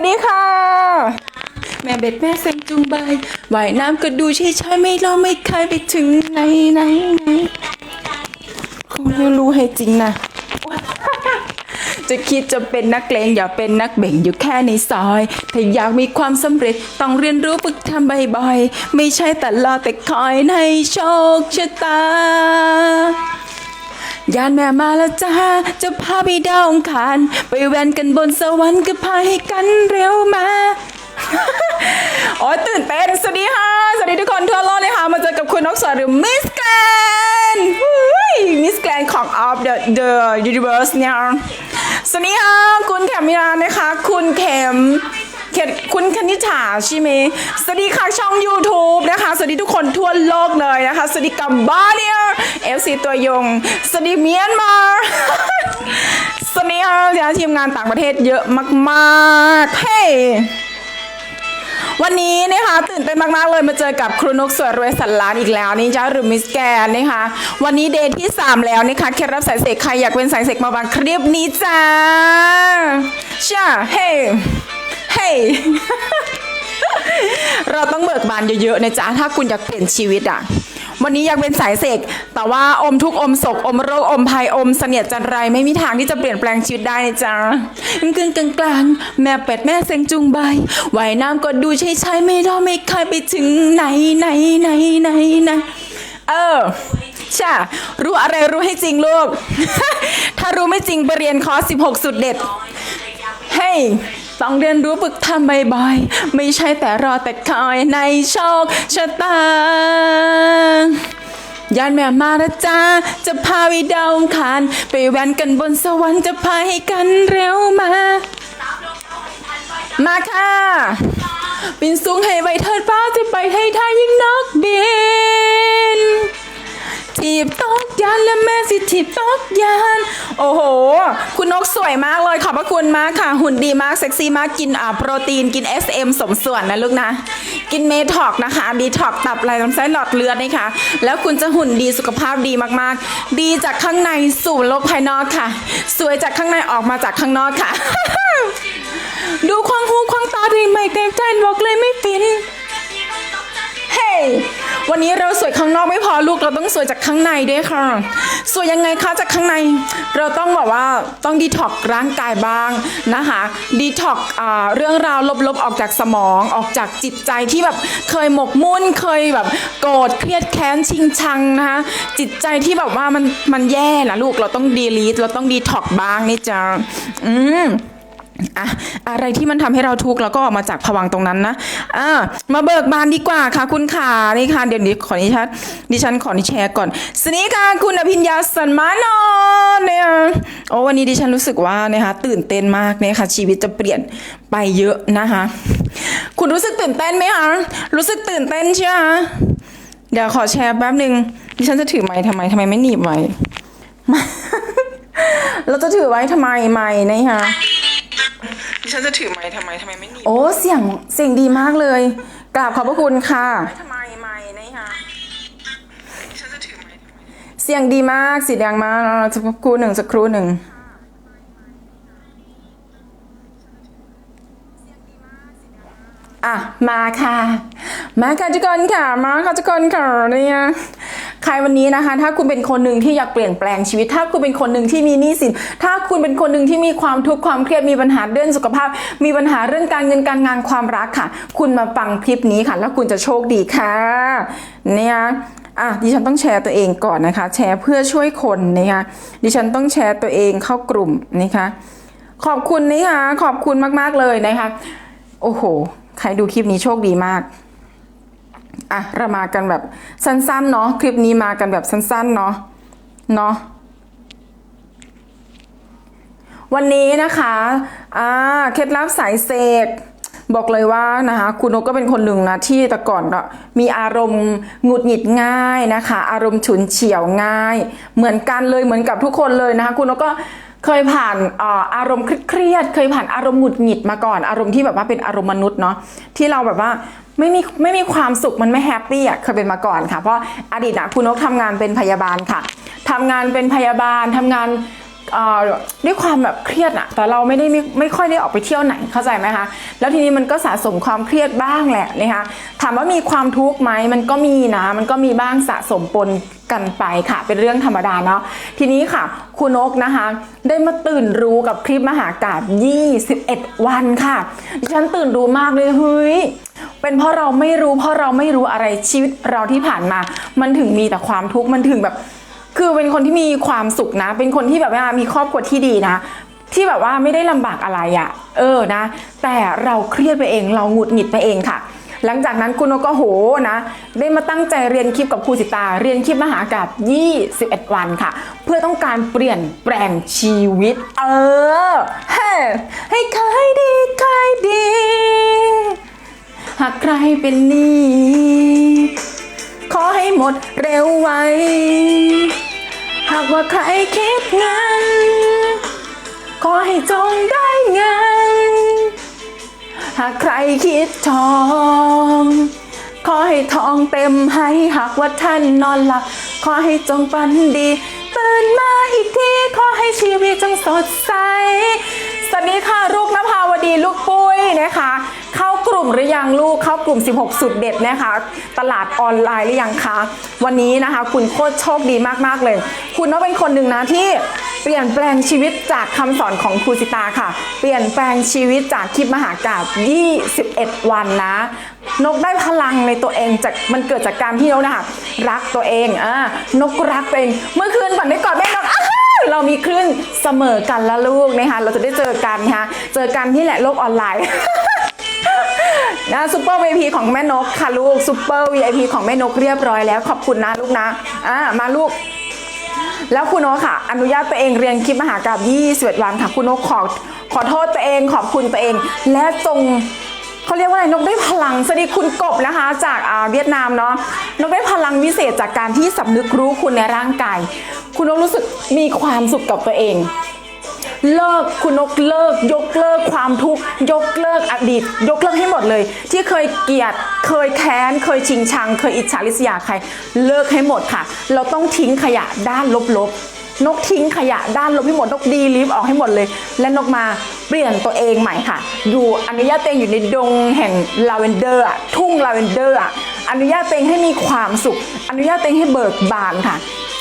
วัสดีค่ะ แม่เบ็ดแม่เซ็งจุงใบว่ายน้ำก็ดูใช่ใช่ไม่รอไม่เคยไปถึงไหนไหนไหนคงไม่รู้ให้จริงนะ จะคิดจะเป็นนักเลงอย่าเป็นนักเบ่งอยู่แค่ในซอย ถ้าอยากมีความสำเร็จต้องเรียนรู้ฝึกทำบ่อยๆ ไม่ใช่แต่รอแต่คอยในโชคชะตา ยานแม่มาแล้วจ้าจะพาไปดาวองคาร ไปแวนกันบนสวรรค์ก็พาให้กันเร็วมาโอ้ยตื่นเต้นสวัสดีค่ะ สวัสดีทุกคนทั่วโลกเลยค่ะ มาเจอกับคุณนกสวรรค์หรือมิสแกรนมิสแกรนของ of the the universe เนี่ยสวัสดีค่ะ คุณแขมมิรานะคะ คุณเข็ม คุณคณิษฐาใช่ไหมสวัสดีค่ะช่อง YouTube นะคะ สวัสดีทุกคนทั่วโลกเลยนะคะ สวัสดีกัมบาเนีย FC ตัวยง สวัสดีเมียนมาสวัสดีค่ะทีมงานต่างประเทศเยอะมากๆเฮ้วันนี้นะคะตื่นเต้นมากๆเลยมาเจอกับครูนกสวยรวยสันล้านอีกแล้วนี่จ้าหรือมิสแกนนะคะวันนี้เดย์ที่ 3 แล้วนะคะเคล็ดลับสายเสกใครอยากเป็นสายเสกมาบังคลิปนี้จ้าช่าเฮ้ เฮ้เราต้องเบิกบานเยอะๆนะจ๊ะถ้าคุณอยากเปลี่ยนชีวิตอะ วันนี้อยากเป็นสายเสก แต่ว่าอมทุกอมศกอมโรคอมภัยอมเสนียดจันไรไม่มีทางที่จะเปลี่ยนแปลงชีวิตได้นะจ๊ะกึ่งกลางกลางๆแม่เป็ดแม่เซงจุงใบว่ายน้ำก็ดูใช่ใช่ไม่รอไม่เคยไปถึงไหนไหนไหนไหนไหนเออช่ารู้อะไรรู้ให้จริงลูก ถ้ารู้ไม่จริงไปเรียนคอร์ส16 สุดเด็ด เฮ้ย ต้องเรียนรู้ฝึกทำบ่อยๆ ไม่ใช่แต่รอแต่คอยในโชคชะตายานแม่มานะจ้าจะพาไปดาวองคารไปแวนกันบนสวรรค์จะพาให้กันเร็วมา มาค่ะบินสูงให้ไวเทิดฟ้าจะไปให้ท่ายิ่งนกบิน ถีบตอกยานและแม่สิถีบตอกยาน โอ้โห คุณนกสวยมากเลยขอบพระคุณมากค่ะ หุ่นดีมากเซ็กซี่มากกินอ่าโปรตีนกิน SM สมส่วนนะลูกนะ กินเมทอกนะคะดีท็อกตับไหลลำไส้หลอดเลือดนี่ค่ะแล้วคุณจะหุ่นดีสุขภาพดีมากๆ ดีจากข้างในสู่โลกภายนอกค่ะ สวยจากข้างในออกมาจากข้างนอกค่ะ ดูควงหูควงตาดีไม่เต็มใจบอกเลยไม่ฟินเฮ้ วันนี้เราสวยข้างนอกไม่พอลูกเราต้องสวยจากข้างในด้วยค่ะ สวยยังไงคะจากข้างใน เราต้องแบบว่าต้องดีท็อกร่างกายบ้างนะคะดีท็อกเรื่องราวลบๆออกจากสมองออกจากจิตใจที่แบบเคยหมกมุ่นเคยแบบโกรธเครียดแค้นชิงชังนะคะจิตใจที่แบบว่ามันมันแย่นะลูกเราต้องดีลีทเราต้องดีท็อกบ้างนี่จ้าอืม อะอะไรที่มันทำให้เราทุกข์เราก็ออกมาจากผวังตรงนั้นนะอ่ามาเบิกบานดีกว่าค่ะ คุณขานี่ค่ะเดี๋ยวนี้ขอดิฉันดิฉันขอนิแชร์ก่อนสวัสดีค่ะคุณอภิญญาสันมานอนเนี่ยโอ้วันนี้ดิฉันรู้สึกว่านะคะตื่นเต้นมากเนี่ยค่ะ ชีวิตจะเปลี่ยนไปเยอะนะคะ คุณรู้สึกตื่นเต้นไหมคะรู้สึกตื่นเต้นใช่ไหมคะเดี๋ยวขอแชร์แป๊บหนึ่งดิฉันจะถือไม้ทำไมทำไมไม่หนีบไว้เราจะถือไว้ทำไมไม้นี่คะ ดิฉันจะถือไม้ทำไมทำไมไม่หนีโอ้เสียงเสียงดีมากเลยกราบขอบพระคุณค่ะทำไมไม้นี่ค่ะดิฉันจะถือไม้ทำไม เสียงดีมากสีแดงมากสักครู่หนึ่งสักครู่หนึ่ง อะมาค่ะ มาค่ะทุกคนค่ะ มาค่ะทุกคนค่ะเนี่ยใครวันนี้นะคะ ถ้าคุณเป็นคนหนึ่งที่อยากเปลี่ยนแปลงชีวิต ถ้าคุณเป็นคนหนึ่งที่มีหนี้สิน ถ้าคุณเป็นคนหนึ่งที่มีความทุกข์ความเครียดมีปัญหาเรื่องสุขภาพ มีปัญหาเรื่องการเงินการงานความรักค่ะ คุณมาฟังคลิปนี้ค่ะ แล้วคุณจะโชคดีค่ะ เนี่ยอะดิฉันต้องแชร์ตัวเองก่อนนะคะ แชร์เพื่อช่วยคนนะคะดิฉันต้องแชร์ตัวเองเข้ากลุ่มนะคะ ขอบคุณนะคะขอบคุณมากๆเลยนะคะ โอ้โห ใครดูคลิปนี้โชคดีมากอะเรามากันแบบสั้นๆเนาะคลิปนี้มากันแบบสั้นๆเนาะเนาะวันนี้นะคะอ่าเคล็ดลับสายเสกบอกเลยว่านะคะคุณนกก็เป็นคนหนึ่งนะที่แต่ก่อนก็มีอารมณ์หงุดหงิดง่ายนะคะ อารมณ์ฉุนเฉียวง่าย เหมือนกันเลยเหมือนกับทุกคนเลยนะคะ คุณนกก็ เคยผ่านออารมณ์เครียด เคยผ่านอารมณ์หงุดหงิดมาก่อน อารมณ์ที่แบบว่าเป็นอารมณ์มนุษย์เนาะที่เราแบบว่าไม่มีไม่มีความสุขมันไม่แฮปปี้อะเคยเป็นมาก่อนค่ะ เพราะอดีตนะคุณนกทำงานเป็นพยาบาลค่ะทำงานเป็นพยาบาลทำงาน ด้วยความแบบเครียดอะแต่เราไม่ได้ไม่ไม่ค่อยได้ออกไปเที่ยวไหนเข้าใจไหมคะแล้วทีนี้มันก็สะสมความเครียดบ้างแหละนะคะถามว่ามีความทุกข์ไหมมันก็มีนะ มันก็มีบ้างสะสมปนกันไปค่ะ เป็นเรื่องธรรมดาเนาะทีนี้ค่ะคุณนกนะคะ ได้มาตื่นรู้กับคลิปมหากาบ21 วันค่ะดิฉันตื่นรู้มากเลยเฮ้ยเป็นเพราะเราไม่รู้เพราะเราไม่รู้อะไรชีวิตเราที่ผ่านมา มันถึงมีแต่ความทุกข์มันถึงแบบ คือเป็นคนที่มีความสุขนะ เป็นคนที่แบบว่ามีครอบครัวที่ดีนะ ที่แบบว่าไม่ได้ลำบากอะไรอะ่ะ เออนะ แต่เราเครียดไปเองเราหงุดหงิดไปเองค่ะ หลังจากนั้นคุณนกก็โหนะ ได้มาตั้งใจเรียนคลิปกับครูสิตา เรียนคลิปมหากาบ21 วันค่ะ เพื่อต้องการเปลี่ยนแปลงชีวิต เออให้ให้ขายดีขายดี หากใครเป็นนี้ ขอให้หมดเร็วไว หากว่าใครคิดเงินขอให้จงได้เงิน หากใครคิดทอง ขอให้ทองเต็มให้ หากว่าท่านนอนหลับ ขอให้จงฝันดีตื่นมาอีกทีขอให้ชีวิตจงสดใส สวัสดีค่ะลูกนภาวดีลูกปุ้ยนะคะ หรือยังลูกเข้ากลุ่ม 16 สุดเด็ดนะคะ ตลาดออนไลน์หรือยังคะวันนี้นะคะ คุณโคตรโชคดีมากๆเลย คุณก็เป็นคนหนึ่งนะที่เปลี่ยนแปลงชีวิตจากคำสอนของครูสิตาค่ะ เปลี่ยนแปลงชีวิตจากคลิปมหากาบ21 วันนะ นกได้พลังในตัวเองจากมันเกิดจากการที่นกนะคะรักตัวเองอ่านกรักตัวเอง เมื่อคืนฝันได้กอดแม่นกอ้าเรามีคลื่นเสมอกันละลูกนะคะ เราจะได้เจอกันนะคะ เจอกันที่แหละโลกออนไลน์ นะซูเปอร์ VIP ของแม่นกค่ะลูกซูเปอร์ VIP ของแม่นกเรียบร้อยแล้ว ขอบคุณนะลูกนะอ่ามาลูก แล้วคุณโนกค่ะ อนุญาตตัวเองเรียนคลิปมหากราบ21วันค่ะคุณโนกขอขอโทษตัวเองขอบคุณตัวเอง และจงเขาเรียกว่าอะไรนกได้พลังสวัสดีคุณกบนะคะ จากอ่าเวียดนามเนาะนกได้พลังวิเศษจากการที่สำนึกรู้คุณในร่างกาย คุณนกรู้สึกมีความสุขกับตัวเอง เลิกคุณนกเลิก ยกเลิกความทุกข์ยกเลิกอดีต ยกเลิกให้หมดเลย ที่เคยเกลียดเคยแค้น เคยชิงชัง เคยอิจฉาริษยาใคร เลิกให้หมดค่ะ เราต้องทิ้งขยะด้านลบๆนกทิ้งขยะด้านลบให้หมดนกดีลิฟออกให้หมดเลย และนกมาเปลี่ยนตัวเองใหม่ค่ะ อยู่อนุญาตเองอยู่ในดงแห่งลาเวนเดอร์ทุ่งลาเวนเดอร์อนุญาตเองให้มีความสุข อนุญาตเองให้เบิกบานค่ะ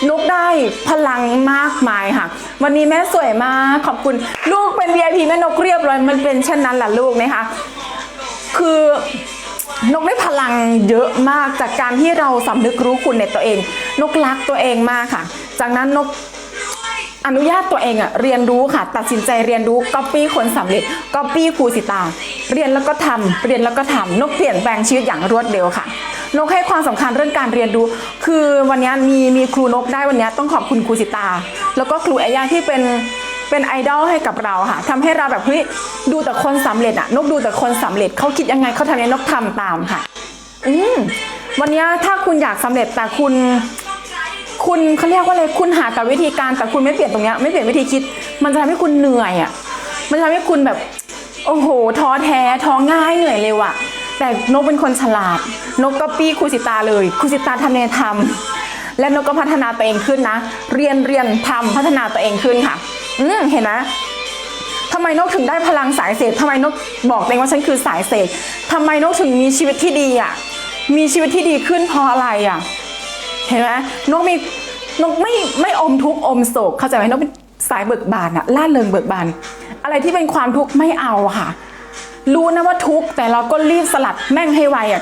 นกได้พลังมากมายค่ะ วันนี้แม่สวยมากขอบคุณลูกเป็น VIP แม่นกเรียบร้อยมันเป็นเช่นนั้นแหละลูกนะคะ คือนกได้พลังเยอะมากจากการที่เราสำนึกรู้คุณในตัวเอง นกรักตัวเองมากค่ะ จากนั้นนกอนุญาตตัวเองอะเรียนรู้ค่ะ ตัดสินใจเรียนรู้ก๊อปปี้คนสำเร็จก๊อปปี้ครูสิตา เรียนแล้วก็ทำเรียนแล้วก็ทำนกเปลี่ยนแปลงชีวิตอย่างรวดเร็วค่ะ นกให้ความสำคัญเรื่องการเรียนรู้ คือวันนี้มีมีครูนกได้วันนี้ต้องขอบคุณครูสิตา แล้วก็ครูไอยาที่เป็นเป็นไอดอลให้กับเราค่ะทำให้เราแบบเฮ้ยดูแต่คนสำเร็จอะนกดูแต่คนสำเร็จเขาคิดยังไงเขาทำยังไงนกทำตามค่ะ อืมวันนี้ถ้าคุณอยากสำเร็จแต่คุณ คุณเขาเรียกว่าอะไรคุณหาแต่วิธีการแต่คุณไม่เปลี่ยนตรงเนี้ยไม่เปลี่ยนวิธีคิด มันจะทำให้คุณเหนื่อยอะมันจะทำให้คุณแบบ โอ้โหท้อแท้ท้อง่ายเหนื่อยเร็วอะ แต่นกเป็นคนฉลาด นกก็ปี้ครูสิตาเลยครูสิตาทำเนทำและนกก็พัฒนาตัวเองขึ้นนะ เรียนเรียนทำพัฒนาตัวเองขึ้นค่ะ อืมเห็นไหมทำไมนกถึงได้พลังสายเสกทำไมนกบอกเองว่าฉันคือสายเสกทำไมนกถึงมีชีวิตที่ดีอะ มีชีวิตที่ดีขึ้นเพราะอะไรอะ เห็นไหมนกมีนกไม่ไม่อมทุกข์อมโศกเข้าใจไหมนกเป็นสายเบิกบานอะล่าเริงเบิกบาน อะไรที่เป็นความทุกข์ไม่เอาอะค่ะ รู้นะว่าทุกข์แต่เราก็รีบสลัดแม่งให้ไวอะ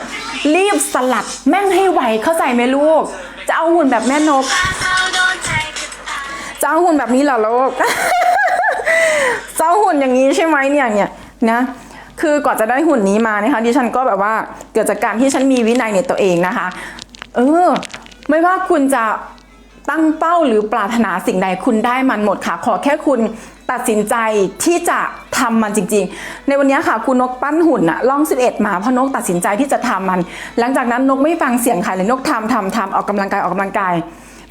รีบสลัดแม่งให้ไวเข้าใจไหมลูก จะเอาหุ่นแบบแม่นก จะเอาหุ่นแบบนี้เหรอลูกเจ้าหุ่นอย่างนี้ใช่ไหมเนี่ยเนี่ยนะคือก่อนจะได้หุ่นนี้มานะคะดิฉันก็แบบว่าเกิดจากการที่ฉันมีวินัยในตัวเองนะคะ เออ ไม่ว่าคุณจะตั้งเป้าหรือปรารถนาสิ่งใดคุณได้มันหมดค่ะ ขอแค่คุณตัดสินใจที่จะ ทำมันจริง ๆ ในวันนี้ค่ะคุณนกปั้นหุ่นอะล่อง 11 มาเพราะนกตัดสินใจที่จะทำมัน หลังจากนั้นนกไม่ฟังเสียงใครเลยนกทำทำทำออกกำลังกายออกกำลังกาย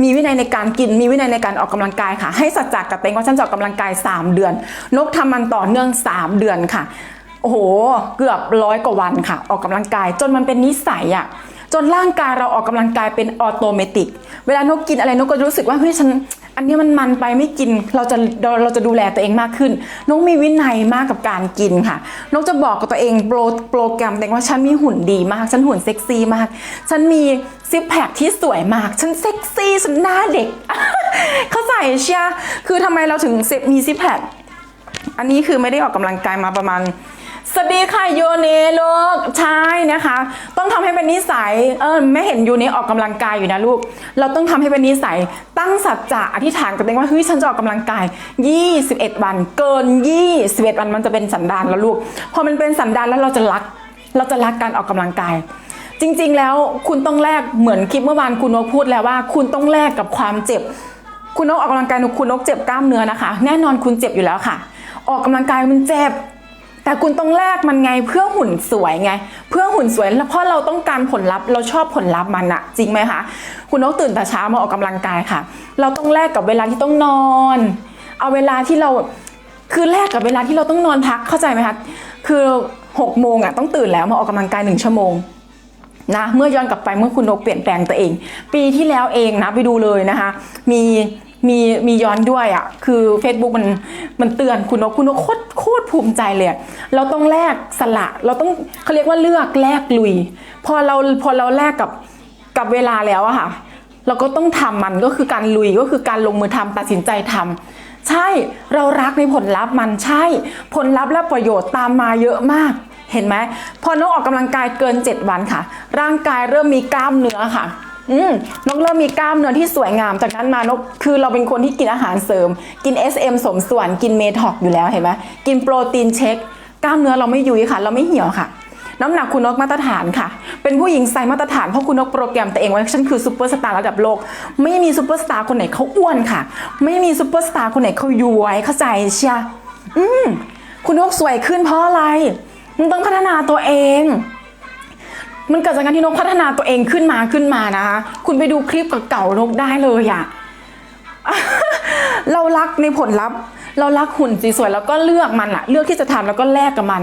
มีวินัยในการกินมีวินัยในการออกกำลังกายค่ะ ให้สัจจะกับเต็งว่าฉันจะออกกำลังกาย 3 เดือน นกทำมันต่อเนื่อง 3 เดือนค่ะโอ้โห เกือบร้อยกว่าวันค่ะ ออกกำลังกายจนมันเป็นนิสัยอะ นร่างกายเราออกกำลังกายเป็นออโตเมติก เวลานกกินอะไรนกก็รู้สึกว่าเฮ้ยฉันอันนี้มันมันไปไม่กินเราจะเราจะดูแลตัวเองมากขึ้น นกมีวินัยมากกับการกินค่ะ นกจะบอกกับตัวเองโปรโปรแกรมแตัวเองว่าฉันมีหุ่นดีมาก ฉันหุ่นเซ็กซี่มาก ฉันมีซิปแพคที่สวยมาก ฉันเซ็กซี่ฉันหน้าเด็ก เข้าใจเชียคือทำไมเราถึงมีซิปแพคอันนี้คือไม่ได้ออกกำลังกายมาประมาณ สวัสดีค่ะโยเนลูกใช่นะคะ ต้องทำให้เป็นนิสัยเออไม่เห็นโยเนออกกำลังกายอยู่นะลูก เราต้องทำให้เป็นนิสัยตั้งสัจจะอธิษฐานกับตัวเองว่าเฮ้ยฉันจะออกกำลังกาย 21 วัน เกิน 21 วันมันจะเป็นสันดานแล้วลูก พอมันเป็นสันดานแล้วเราจะรัก เราจะรักการออกกำลังกาย จริงๆแล้วคุณต้องแลกเหมือนคลิปเมื่อวานคุณนกพูดแล้วว่า คุณต้องแลกกับความเจ็บ คุณนกออกกำลังกายคุณนกเจ็บกล้ามเนื้อนะคะ แน่นอนคุณเจ็บอยู่แล้วค่ะ ออกกำลังกายมันเจ็บ แต่คุณต้องแลกมันไงเพื่อหุ่นสวยไง เพื่อหุ่นสวยแล้วเพราะเราต้องการผลลัพธ์เราชอบผลลัพธ์มันอะจริงไหมคะคุณนกตื่นแต่เช้ามาออกกำลังกายค่ะ เราต้องแลกกับเวลาที่ต้องนอน เอาเวลาที่เราคือแลกกับเวลาที่เราต้องนอนพักเข้าใจไหมคะคือหกโมงอะต้องตื่นแล้วมาออกกำลังกายหนึ่งชั่วโมงนะเมื่อย้อนกลับไปเมื่อคุณนกเปลี่ยนแปลงตัวเอง ปีที่แล้วเองนะไปดูเลยนะคะ มี มีมีย้อนด้วยอะ่ะ คือ Facebook มันมันเตือนคุณนกคุณนกโคตรโคตรภูมิใจเลย เราต้องแลกสละเราต้องเขาเรียกว่าเลือกแลกลุย พอเราพอเราแลกกับกับเวลาแล้วอะค่ะ เราก็ต้องทำมันก็คือการลุยก็คือการลงมือทำตัดสินใจทำใช่เรารักในผลลัพธ์มันใช่ ผลลัพธ์และประโยชน์ตามมาเยอะมาก เห็นไหมพอนกออกกำลังกายเกิน 7 วันค่ะ ร่างกายเริ่มมีกล้ามเนื้อค่ะ อืมนกเริ่มมีกล้ามเนื้อที่สวยงาม จากนั้นมานกคือเราเป็นคนที่กินอาหารเสริม กิน SM สมส่วนกินเมทอกอยู่แล้วเห็นไหมกินโปรตีนเช็ค กล้ามเนื้อเราไม่ยุยค่ะ เราไม่เหี่ยวค่ะ น้ำหนักคุณนกมาตรฐานค่ะ เป็นผู้หญิงไซส์มาตรฐานเพราะคุณนกโปรแกรมตัวเองไว้ฉันคือซูเปอร์สตาร์ระดับโลก ไม่มีซูเปอร์สตาร์คนไหนเขาอ้วนค่ะ ไม่มีซูเปอร์สตาร์คนไหนเขาย้วยเข้าใจเชียอืมคุณนกสวยขึ้นเพราะอะไรมันต้องพัฒนาตัวเอง มันเกิดจากการที่นกพัฒนาตัวเองขึ้นมาขึ้นมานะคะ คุณไปดูคลิปเก่าๆนกได้เลยอะเรารักในผลลัพธ์ เรารักหุ่นสวยแล้วก็เลือกมันอะเลือกที่จะทำแล้วก็แลกกับมัน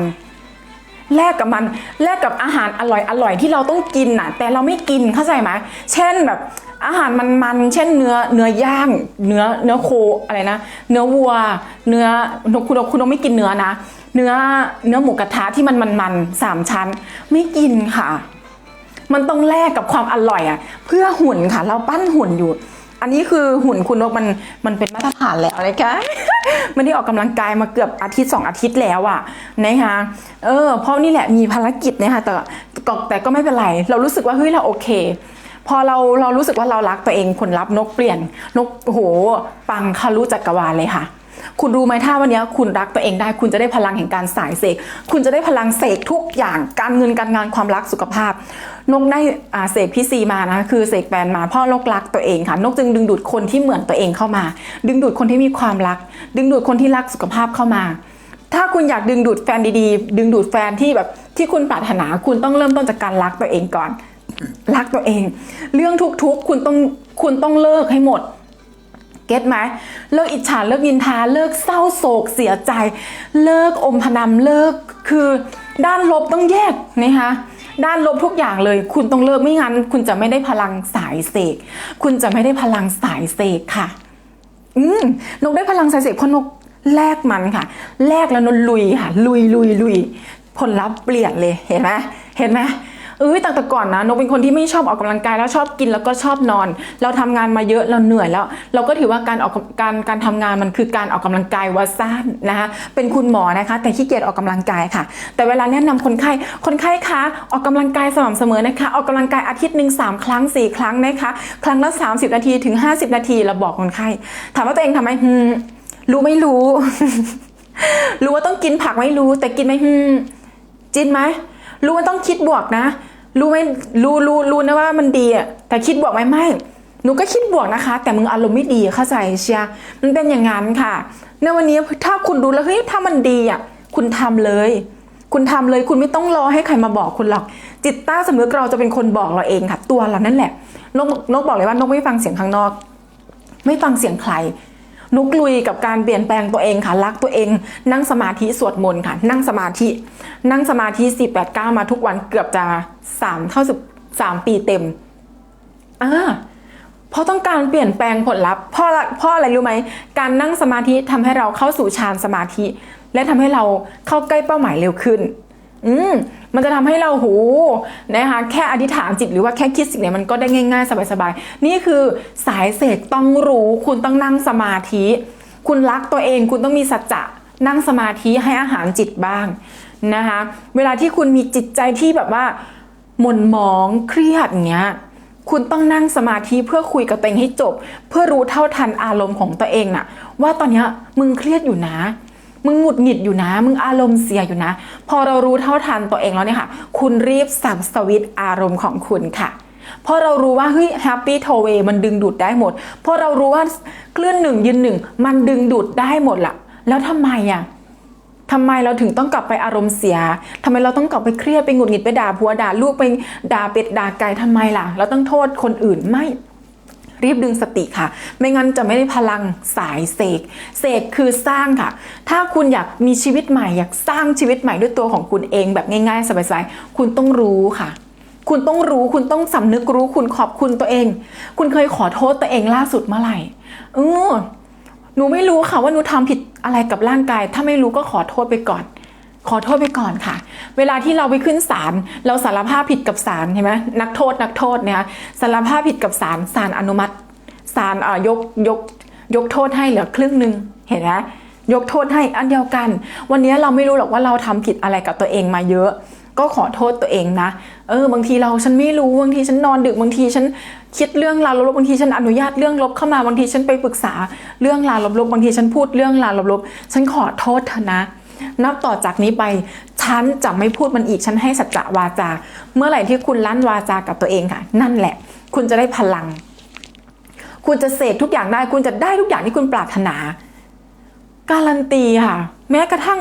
แลกกับมันแลกกับอาหารอร่อยอร่อยที่เราต้องกินน่ะ แต่เราไม่กินเข้าใจไหมเช่นแบบอาหารมันๆเช่นเนื้อเนื้อย่าง เนื้อเนื้อโคอะไรนะ เนื้อวัว เนื้อคุณคุณไม่กินเนื้อนะ เนื้อเนื้อหมูกระทะที่มันมันๆสามชั้น ไม่กินค่ะ มันต้องแลกกับความอร่อยอะเพื่อหุ่นค่ะ เราปั้นหุ่นอยู่ อันนี้คือหุ่นคุณนกมันมันเป็นมาตรฐานแล้วนะคะไม่ได้ออกกำลังกายมาเกือบอาทิตย์สองอาทิตย์แล้วอะนะคะเออเพราะนี่แหละมีภารกิจเนี่ยค่ะแต่ก็แต่ก็ไม่เป็นไร เรารู้สึกว่าเฮ้ยเราโอเค พอเราเรารู้สึกว่าเรารักตัวเองผลลัพธ์นกเปลี่ยนนกโอ้โหปังคารุจักรวาลเลยค่ะคุณรู้ไหมถ้าวันนี้คุณรักตัวเองได้ คุณจะได้พลังแห่งการสายเสก คุณจะได้พลังเสกทุกอย่างการเงินการงานความรักสุขภาพ นกได้อ่าเสกพี่ซีมานะคือเสกแฟนมาพ่อนกรักตัวเองค่ะ นกจึงดึงดูดคนที่เหมือนตัวเองเข้ามา ดึงดูดคนที่มีความรัก ดึงดูดคนที่รักสุขภาพเข้ามา ถ้าคุณอยากดึงดูดแฟนดีๆ ดึงดูดแฟนที่แบบที่คุณปรารถนาคุณต้องเริ่มต้นจากการรักตัวเองก่อน รักตัวเอง เรื่องทุกๆคุณต้องคุณต้องเลิกให้หมดเก็ตไหมเลิกอิจฉาเลิกยินทาเลิกเศร้าโศกเสียใจ เลิกอมพนำเลิกคือด้านลบต้องแยกนะคะ ด้านลบทุกอย่างเลย คุณต้องเลิกไม่งั้น คุณจะไม่ได้พลังสายเสก คุณจะไม่ได้พลังสายเสกค่ะ อืมนกได้พลังสายเสกเพราะนกแลกมันค่ะ แลกแล้วนกลุยค่ะ ลุยลุยลุยผลลัพธ์เปลี่ยนเลยเห็นไหมเห็นไหม เอ้ยแต่แต่ก่อนนะนกเป็นคนที่ไม่ชอบออกกำลังกายแล้วชอบกินแล้วก็ชอบนอน เราทำงานมาเยอะเราเหนื่อยแล้ว เราก็ถือว่าการออกการการทำงานมันคือการออกกำลังกายวาซ่านนะคะเป็นคุณหมอนะคะ แต่ขี้เกียจออกกำลังกายค่ะ แต่เวลาแนะนำคนไข้คนไข้คะออกกำลังกายสม่ำเสมอนะคะ ออกกำลังกายอาทิตย์หนึ่งสามครั้งสี่ครั้งนะคะครั้งละ 30 นาทีถึง 50 นาทีเราบอกคนไข้ถามว่าตัวเองทำไหมรู้ไม่รู้ รู้ว่าต้องกินผักไม่รู้ แต่กินไหมอืมจินไหม รู้ว่าต้องคิดบวกนะ รู้ไหมรู้รู้รู้นะว่ามันดีอะแต่คิดบวกไหมไม่หนูก็คิดบวกนะคะ แต่มึงอารมณ์ไม่ดีเข้าใจเชียร์มันเป็นอย่างนั้นค่ะ ในวันนี้ถ้าคุณดูแล้วเฮ้ยถ้ามันดีอะคุณทำเลย คุณทำเลยคุณไม่ต้องรอให้ใครมาบอกคุณหรอก จิตใต้สำนึกเราจะเป็นคนบอกเราเองค่ะ ตัวเรานั่นแหละนกนกบอกเลยว่านกไม่ฟังเสียงข้างนอก ไม่ฟังเสียงใครนกลุยกับการเปลี่ยนแปลงตัวเองค่ะรักตัวเอง นั่งสมาธิสวดมนต์ค่ะ นั่งสมาธิ นั่งสมาธิ4 8 9มาทุกวันเกือบจะ3เท่าสิบสามปีเต็มอ่าเพราะต้องการเปลี่ยนแปลงผลลัพธ์เพราะเพราะอะไรรู้ไหมการนั่งสมาธิทำให้เราเข้าสู่ฌานสมาธิ และทำให้เราเข้าใกล้เป้าหมายเร็วขึ้น อืมมันจะทำให้เราหูนะคะแค่อธิษฐานจิตหรือว่าแค่คิดสิ่งไหนมันก็ได้ง่ายๆ สบายๆ นี่คือสายเสกต้องรู้คุณต้องนั่งสมาธิ คุณรักตัวเองคุณต้องมีสัจจะนั่งสมาธิให้อาหารจิตบ้าง นะคะเวลาที่คุณมีจิตใจที่แบบว่าหม่นหมองเครียดอย่างเงี้ยคุณต้องนั่งสมาธิเพื่อคุยกับตัวเองให้จบ เพื่อรู้เท่าทันอารมณ์ของตัวเองน่ะ ว่าตอนเนี้ยมึงเครียดอยู่นะ มึงหงุดหงิดอยู่นะ มึงอารมณ์เสียอยู่นะ พอเรารู้เท่าทันตัวเองแล้วเนี่ยค่ะ คุณรีบสั่งสวิตช์อารมณ์ของคุณค่ะพราะเรารู้ว่าเฮ้ย happy t o w a y มันดึงดูดได้หมดพราะเรารู้ว่าเคลื่อนหนึ่งยืนหนึ่งมันดึงดูดได้หมดละแล้วทำไมอะ ทำไมเราถึงต้องกลับไปอารมณ์เสีย ทำไมเราต้องกลับไปเครียดไปหงุดหงิดไปด่าผัวด่าลูกไปด่าเป็ดด่าไก่ทำไมล่ะ เราต้องโทษคนอื่นไม่รีบดึงสติค่ะ ไม่งั้นจะไม่ได้พลังสายเสก เสกคือสร้างค่ะ ถ้าคุณอยากมีชีวิตใหม่อยากสร้างชีวิตใหม่ด้วยตัวของคุณเองแบบง่ายๆ สบายๆ คุณต้องรู้ค่ะ คุณต้องรู้ คุณต้องสำนึกรู้ คุณขอบคุณตัวเอง คุณเคยขอโทษตัวเองล่าสุดเมื่อไหร่เออหนูไม่รู้ค่ะว่าหนูทำผิด อะไรกับร่างกาย ถ้าไม่รู้ก็ขอโทษไปก่อน ขอโทษไปก่อนค่ะ เวลาที่เราไปขึ้นศาลเราสารภาพผิดกับศาลเห็นไหมนักโทษนักโทษเนี่ยสารภาพผิดกับศาลศาลอนุมัติศาลเอ่อยกยกยกโทษให้เหลือครึ่งหนึ่งเห็นไหมยกโทษให้อันเดียวกัน วันนี้เราไม่รู้หรอกว่าเราทำผิดอะไรกับตัวเองมาเยอะ ก็ขอโทษตัวเองนะ เออบางทีเราฉันไม่รู้บางทีฉันนอนดึกบางทีฉันคิดเรื่องราวลบๆบางทีฉันอนุญาตเรื่องลบเข้ามาบางทีฉันไปปรึกษาเรื่องราวลบๆบางทีฉันพูดเรื่องราวลบๆฉันขอโทษเธอนะ นับต่อจากนี้ไปฉันจะไม่พูดมันอีกฉันให้สัจจะวาจา เมื่อไหร่ที่คุณลั่นวาจากับตัวเองค่ะ นั่นแหละ คุณจะได้พลัง คุณจะเสกทุกอย่างได้ คุณจะได้ทุกอย่างที่คุณปรารถนา การันตีค่ะ แม้กระทั่ง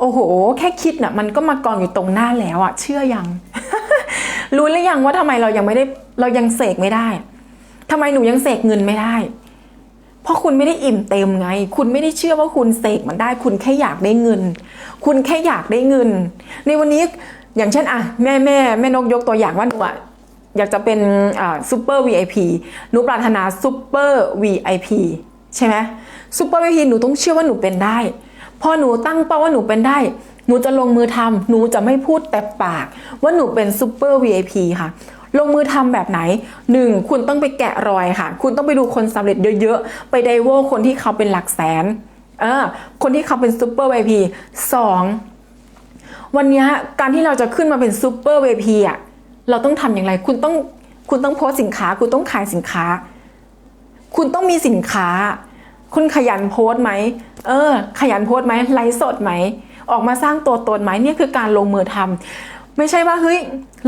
โอ้โห แค่คิดน่ะ มันก็มากองอยู่ตรงหน้าแล้วอะเชื่อยัง รู้หรือยังว่าทำไมเรายังไม่ได้เรายังเสกไม่ได้ทำไมหนูยังเสกเงินไม่ได้ เพราะคุณไม่ได้อิ่มเต็มไง คุณไม่ได้เชื่อว่าคุณเสกมันได้ คุณแค่อยากได้เงิน คุณแค่อยากได้เงิน ในวันนี้อย่างเช่นอะแม่แม่แม่นกยกตัวอย่างว่าหนูอะอยากจะเป็นอ่าซูเปอร์ VIP หนูปรารถนาซูเปอร์ VIP ใช่ไหมซูเปอร์ VIP หนูต้องเชื่อว่าหนูเป็นได้ พอหนูตั้งเป้าว่าหนูเป็นได้ หนูจะลงมือทำหนูจะไม่พูดแต่ปาก ว่าหนูเป็นซูเปอร์ VIP ค่ะลงมือทำแบบไหนหนึ่งคุณต้องไปแกะรอยค่ะ คุณต้องไปดูคนสำเร็จเยอะๆ ไปไดโวคนที่เขาเป็นหลักแสนเออคนที่เขาเป็นซูเปอร์ VIP สองวันนี้การที่เราจะขึ้นมาเป็นซูเปอร์ VIP อะเราต้องทำอย่างไร คุณต้องคุณต้องโพสสินค้า คุณต้องขายสินค้า คุณต้องมีสินค้า คุณขยันโพสไหมเออ ขยันโพสไหมไลฟ์สดไหม ออกมาสร้างตัวตนไหมเนี่ยคือการลงมือทำไม่ใช่ว่าเฮ้ย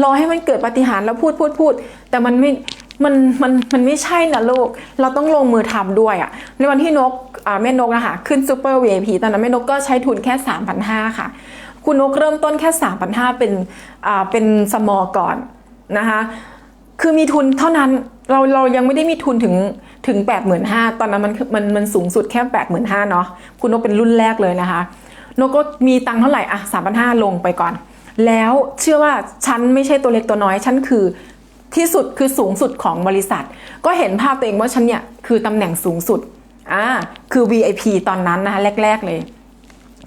รอให้มันเกิดปฏิหารแล้วพูดพูดพูด แต่มันไม่มันมันมันไม่ใช่นะลูก เราต้องลงมือทำด้วยอะ่ะ ในวันที่นกอ่าแม่นกนะคะขึ้นซูเปอร์ VIP ตอนนั้นแม่นกก็ใช้ทุนแค่3,500ค่ะ คุณนกเริ่มต้นแค่3,500เป็นอ่าเป็นสมอก่อนนะคะคือมีทุนเท่านั้นเราเรายังไม่ได้มีทุนถึงถึง 85,000ตอนนั้นมันมันมันสูงสุดแค่ 85,000เนาะคุณนกเป็นรุ่นแรกเลยนะคะ นกก็มีตังเท่าไหร่อะ3,500ลงไปก่อน แล้วเชื่อว่าฉันไม่ใช่ตัวเล็กตัวน้อย ฉันคือที่สุดคือสูงสุดของบริษัท ก็เห็นภาพตัวเองว่าฉันเนี่ยคือตำแหน่งสูงสุดอ่าคือ VIP ตอนนั้นนะคะแรก ๆ เลย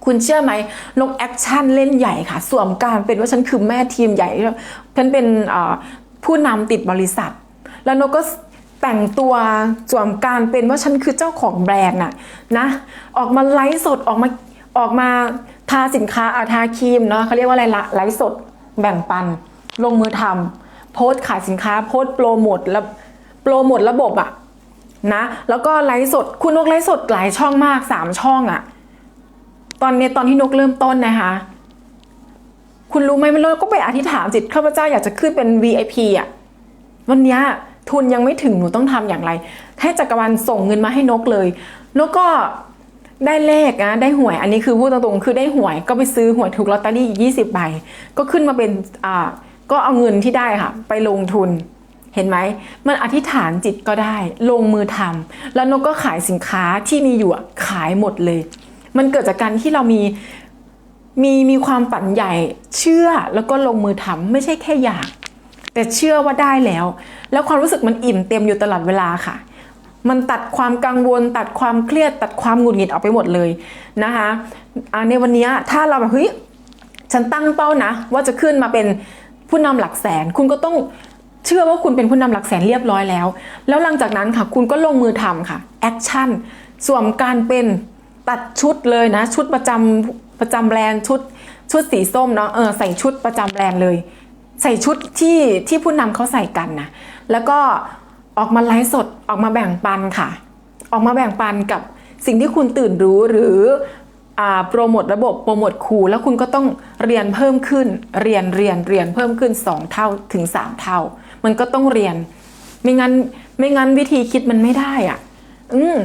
คุณเชื่อไหมนกแอคชั่นเล่นใหญ่ค่ะ สวมการเป็นว่าฉันคือแม่ทีมใหญ่ ฉันเป็นผู้นำติดบริษัท แล้วนกก็แต่งตัวสวมการเป็นว่าฉันคือเจ้าของแบรนด์น่ะนะ ออกมาไลฟ์สดออกมา ออกมาทาสินค้าอาทาครีมเนาะเขาเรียกว่าอะไรละไลฟ์สดแบ่งปัน ลงมือทำโพสต์ขายสินค้าโพสต์โปรโมทแล้วโปรโมทระบบอะนะแล้วก็ไลฟ์สดคุณนกไลฟ์สดหลายช่องมากสามช่องอะตอนเนี้ยตอนที่นกเริ่มต้นนะคะ คุณรู้ไหมมันเราก็ไปอธิษฐานจิตข้าพเจ้าอยากจะขึ้นเป็น VIP อะวันเนี้ยทุนยังไม่ถึงหนูต้องทำอย่างไรให้จักรวาลส่งเงินมาให้นกเลย นกก็ ได้เลขนะได้หวยอันนี้คือพูดตรงๆคือได้หวยก็ไปซื้อหวยถูกลอตเตอรี่ยี่สิบใบ ก็ขึ้นมาเป็นอ่าก็เอาเงินที่ได้ค่ะ ไปลงทุนเห็นไหม มันอธิษฐานจิตก็ได้ ลงมือทำแล้วนกก็ขายสินค้าที่มีอยู่ขายหมดเลย มันเกิดจากการที่เรามีมีมีความฝันใหญ่ เชื่อแล้วก็ลงมือทำไม่ใช่แค่อยาก แต่เชื่อว่าได้แล้ว แล้วความรู้สึกมันอิ่มเต็มอยู่ตลอดเวลาค่ะ มันตัดความกังวล ตัดความเครียด ตัดความหงุดหงิดออกไปหมดเลยนะคะในวันนี้ถ้าเราแบบเฮ้ยฉันตั้งเป้านะ ว่าจะขึ้นมาเป็นผู้นำหลักแสน คุณก็ต้องเชื่อว่าคุณเป็นผู้นำหลักแสนเรียบร้อยแล้ว แล้วหลังจากนั้นค่ะคุณก็ลงมือทำค่ะแอคชั่นสวมการเป็นตัดชุดเลยนะ ชุดประจำประจำแบรนด์ชุดชุดสีส้มเนาะเออใส่ชุดประจำแบรนด์เลย ใส่ชุดที่ที่ผู้นำเขาใส่กันนะแล้วก็ ออกมาไลฟ์สดออกมาแบ่งปันค่ะ ออกมาแบ่งปันกับสิ่งที่คุณตื่นรู้หรือโปรโมทระบบโปรโมทครูแล้วคุณก็ต้องเรียนเพิ่มขึ้น เรียนเรียนเรียนเพิ่มขึ้น 2 เท่าถึง 3 เท่า มันก็ต้องเรียน ไม่งั้นไม่งั้นวิธีคิดมันไม่ได้อะ่ะ อืม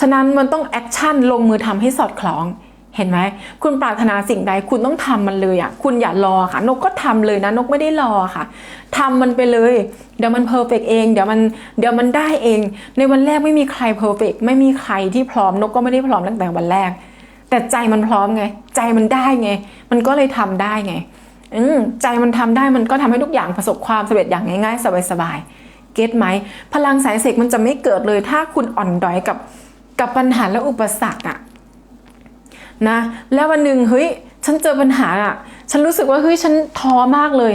ฉะนั้นมันต้องแอคชั่นลงมือทำให้สอดคล้อง เห็นไหมคุณปรารถนาสิ่งใดคุณต้องทำมันเลยอะคุณอย่ารอค่ะ นกก็ทำเลยนะ นกไม่ได้รอค่ะทำมันไปเลย เดี๋ยวมันเพอร์เฟกเองเดี๋ยวมันเดี๋ยวมันได้เอง ในวันแรกไม่มีใครเพอร์เฟกไม่มีใครที่พร้อมนกก็ไม่ได้พร้อมตั้งแต่วันแรก แต่ใจมันพร้อมไง ใจมันได้ไง มันก็เลยทำได้ไงอืมใจมันทำได้มันก็ทำให้ทุกอย่างประสบความสำเร็จอย่างง่ายๆ สบายๆเก็ตไหมพลังสายเสกมันจะไม่เกิดเลย ถ้าคุณอ่อนดอยกับกับปัญหาและอุปสรรคอะ นะ แล้ววันหนึ่งเฮ้ยฉันเจอปัญหาอะฉันรู้สึกว่าเฮ้ยฉันท้อมากเลย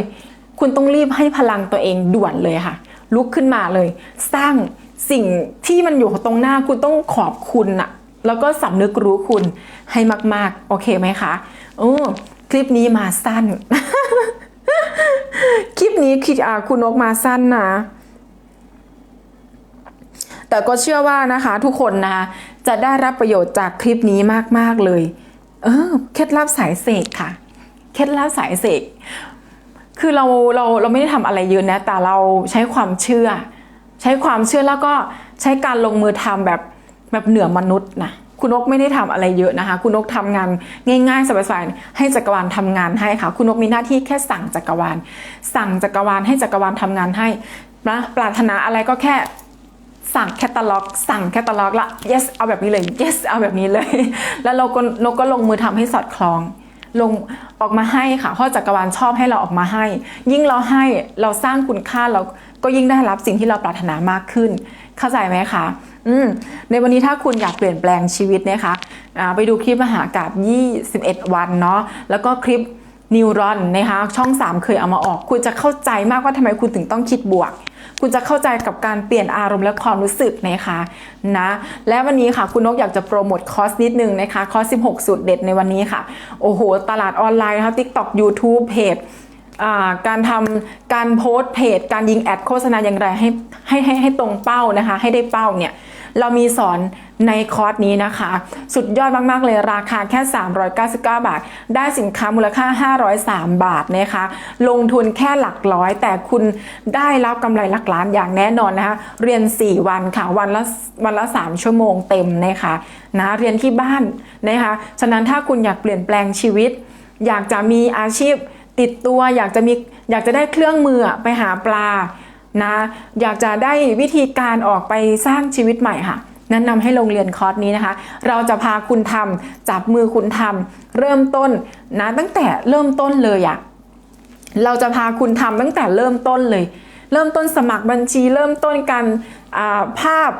คุณต้องรีบให้พลังตัวเองด่วนเลยค่ะ ลุกขึ้นมาเลย สร้างสิ่งที่มันอยู่ตรงหน้าคุณต้องขอบคุณอะแล้วก็สำนึกรู้คุณให้มาก ๆ โอเคไหมคะโอ้คลิปนี้มาสั้น คลิปนี้คิดอาคุณนกมาสั้นนะแต่ก็เชื่อว่านะคะทุกคนนะคะ จะได้รับประโยชน์จากคลิปนี้มาก ๆ เลย เออ เคล็ดลับสายเสกค่ะ เคล็ดลับสายเสก คือเราเราเราไม่ได้ทำอะไรเยอะนะ แต่เราใช้ความเชื่อ ใช้ความเชื่อแล้วก็ใช้การลงมือทำแบบแบบเหนือมนุษย์นะคุณนกไม่ได้ทำอะไรเยอะนะคะ คุณนกทำงานง่ายๆสบายๆให้จักรวาลทำงานให้ค่ะ คุณนกมีหน้าที่แค่สั่งจักรวาล สั่งจักรวาลให้จักรวาลทำงานให้นะปรารถนาอะไรก็แค่ สั่งแคตตาล็อก สั่งแคตตาล็อกละ yes เอาแบบนี้เลย yes เอาแบบนี้เลย แล้วเราก็นกก็ลงมือทำให้สอดคล้อง ลงออกมาให้ค่ะเพราะจักรวาลชอบให้เราออกมาให้ ยิ่งเราให้เราสร้างคุณค่าเราก็ยิ่งได้รับสิ่งที่เราปรารถนามากขึ้น เข้าใจไหมคะอืมในวันนี้ถ้าคุณอยากเปลี่ยนแปลงชีวิตนะคะอ่าไปดูคลิปมหากาบ21 วันเนาะแล้วก็คลิป นิวรอนนะคะช่อง 3 เคยเอามาออก คุณจะเข้าใจมากว่าทำไมคุณถึงต้องคิดบวก คุณจะเข้าใจกับการเปลี่ยนอารมณ์และความรู้สึกนะคะนะและวันนี้ค่ะคุณนกอยากจะโปรโมทคอร์สนิดนึงนะคะคอร์ส 16 สูตรเด็ดในวันนี้ค่ะ โอ้โห ตลาดออนไลน์นะคะ TikTok YouTube เพจการทำการโพสต์เพจ การยิงแอดโฆษณาอย่างไรให้ให้ให้ให้ตรงเป้านะคะ ให้ได้เป้าเนี่ย เรามีสอนในคอร์สนี้นะคะ สุดยอดมาก ๆ เลยราคาแค่ 399 บาท ได้สินค้ามูลค่า 503 บาทนะคะ ลงทุนแค่หลักร้อย แต่คุณได้รับกำไรหลักล้านอย่างแน่นอนนะคะ เรียน 4 วันค่ะ วันละวันละ 3 ชั่วโมงเต็มนะคะนะเรียนที่บ้านนะคะ ฉะนั้นถ้าคุณอยากเปลี่ยนแปลงชีวิต อยากจะมีอาชีพติดตัว อยากจะมีอยากจะได้เครื่องมือไปหาปลา นะอยากจะได้วิธีการออกไปสร้างชีวิตใหม่ค่ะแนะนำให้โรงเรียนคอร์สนี้นะคะ เราจะพาคุณทำจับมือคุณทำเริ่มต้นนะตั้งแต่เริ่มต้นเลยอะเราจะพาคุณทำตั้งแต่เริ่มต้นเลย เริ่มต้นสมัครบัญชี เริ่มต้นการภาพ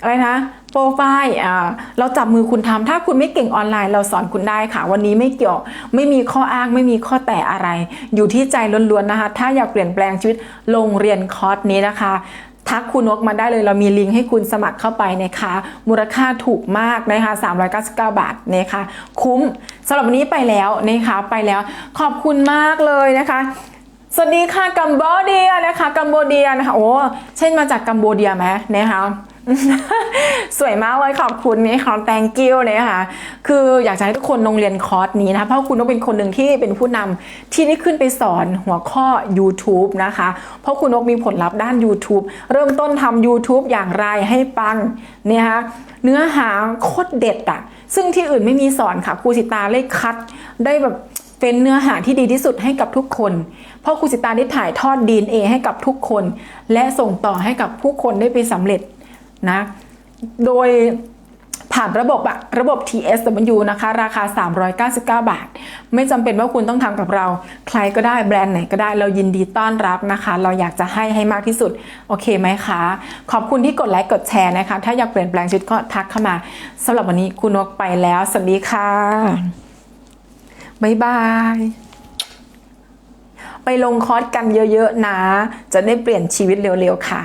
อะไรนะ โปรไฟล์อ่าเราจับมือคุณทำถ้าคุณไม่เก่งออนไลน์ เราสอนคุณได้ค่ะ วันนี้ไม่เกี่ยวไม่มีข้ออ้างไม่มีข้อแต่อะไร อยู่ที่ใจล้วนๆนะคะ ถ้าอยากเปลี่ยนแปลงชีวิตโรงเรียนคอร์สนี้นะคะทักคุณนกมาได้เลยเรามีลิงก์ให้คุณสมัครเข้าไปนะคะ มูลค่าถูกมากนะคะ399 บาทนะคะคุ้มสำหรับวันนี้ไปแล้วนะคะไปแล้วขอบคุณมากเลยนะคะ สวัสดีค่ะกัมโบเดียนะคะกัมโบเดียนะคะโอ้เช่นมาจากกัมโบเดียไหมนะคะ สวยมากเลยขอบคุณนี่ค่ะ thank you นะคะคืออยากจะให้ทุกคนลงเรียนคอร์สนี้นะ เพราะคุณต้องเป็นคนหนึ่งที่เป็นผู้นำที่ได้ขึ้นไปสอนหัวข้อ YouTube นะคะ เพราะคุณนกมีผลลัพธ์ด้าน YouTube เริ่มต้นทำ YouTube อย่างไรให้ปังเนี่ยคะเนื้อหาโคตรเด็ดอะซึ่งที่อื่นไม่มีสอนค่ะครูสิตาเลยคัดได้แบบเป็นเนื้อหาที่ดีที่สุดให้กับทุกคน เพราะครูสิตาได้ถ่ายทอด DNA ให้กับทุกคน และส่งต่อให้กับผู้คนได้ไปสำเร็จ นะ โดยผ่านระบบอะระบบ TSW นะคะ ราคา 399 บาท ไม่จำเป็นว่าคุณต้องทำกับเรา ใครก็ได้แบรนด์ไหนก็ได้เรายินดีต้อนรับนะคะ เราอยากจะให้ให้มากที่สุด โอเคไหมคะ ขอบคุณที่กดไลค์กดแชร์นะคะ ถ้าอยากเปลี่ยนแปลงชีวิตก็ทักเข้ามาสำหรับวันนี้คุณนกไปแล้ว สวัสดีค่ะ บ๊ายบายไปลงคอร์สกันเยอะๆนะ จะได้เปลี่ยนชีวิตเร็วๆค่ะ